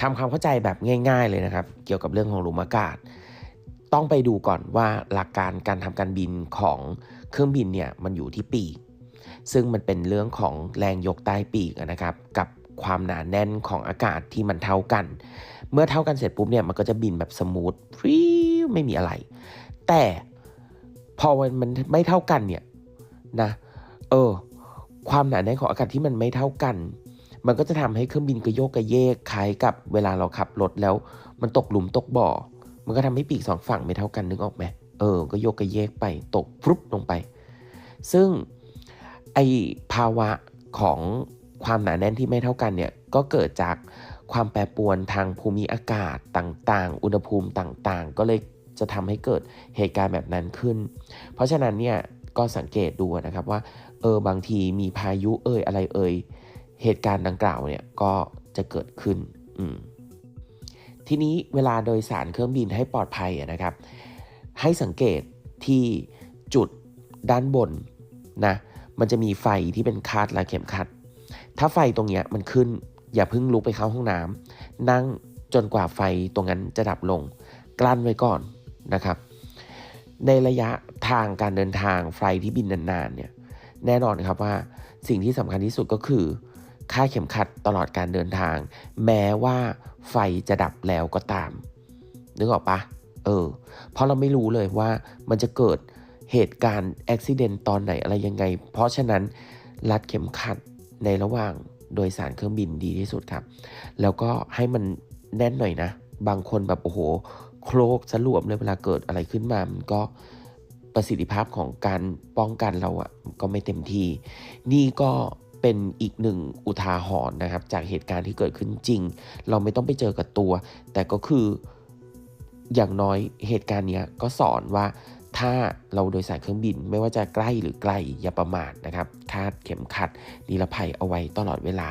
ทำความเข้าใจแบบง่าย ๆ เลยนะครับ เกี่ยวกับเรื่องของหลุมอากาศ ต้องไปดูก่อนว่าหลักการการทำการบินของเครื่องบินเนี่ยมันอยู่ที่ปีกซึ่งมันเป็นเรื่องของแรงยกใต้ปีกนะครับ กับความหนาแน่นของอากาศที่มันเท่ากัน เมื่อเท่ากันเสร็จปุ๊บเนี่ยมันก็จะบินแบบสมูทฟรีไม่มีอะไร แต่พอมันมันไม่เท่ากันเนี่ยนะเออความหนาแน่นของอากาศที่มันไม่เท่ากัน มันก็จะทำให้เครื่องบินกระโยกกระเยกคล้ายกับเวลาเราขับรถแล้ว มันตกหลุมตกบ่อ มันก็ทำให้ปีกสองฝั่งไม่เท่ากันนึกออกไหมเออ ก็โยกกระเยกไปตกฟรุบลงไป ซึ่งไอภาวะของความหนาแน่นที่ไม่เท่ากันเนี่ยก็เกิดจากความแปรปรวนทางภูมิอากาศต่างๆ อุณหภูมิต่างๆ ก็เลยจะทำให้เกิดเหตุการณ์แบบนั้นขึ้น เพราะฉะนั้นเนี่ยก็สังเกตดูนะครับว่าเออบางทีมีพายุเอ่ยอะไรเอ่ย เหตุการณ์ดังกล่าวเนี่ยก็จะเกิดขึ้น ทีนี้เวลาโดยสารเครื่องบินให้ปลอดภัยนะครับ ให้สังเกตที่จุดด้านบนนะ มันจะมีไฟที่เป็นคาดและเข็มขัด ถ้าไฟตรงเนี้ยมันขึ้นอย่าเพิ่งลุกไปเข้าห้องน้ำนั่งจนกว่าไฟตรงนั้นจะดับลง กลั้นไว้ก่อนนะครับ ในระยะทางการเดินทางไฟที่บินนานๆเนี่ยแน่นอนครับว่าสิ่งที่สำคัญที่สุดก็คือ ค่าเข็มขัดตลอดการเดินทาง แม้ว่าไฟจะดับแล้วก็ตาม นึกออกปะเออ เพราะเราไม่รู้เลยว่ามันจะเกิดเหตุการณ์อุบิเหตุตอนไหนอะไรยังไง เพราะฉะนั้นรัดเข็มขัดในระหว่างโดยสารเครื่องบินดีที่สุดครับ แล้วก็ให้มันแน่นหน่อยนะ บางคนแบบโอ้โห โครกสลวมเลยเวลาเกิดอะไรขึ้นมา มันก็ประสิทธิภาพของการป้องกันเราอะ่ะก็ไม่เต็มที่ นี่ก็ เป็นอีกหนึ่งอุทาหรณ์นะครับ จากเหตุการณ์ที่เกิดขึ้นจริง เราไม่ต้องไปเจอกับตัว แต่ก็คืออย่างน้อยเหตุการณ์นี้ก็สอนว่าถ้าเราโดยสารเครื่องบินไม่ว่าจะใกล้หรือไกลอย่าประมาทนะครับคาดเข็มขัดนิรภัยเอาไว้ตลอดเวลา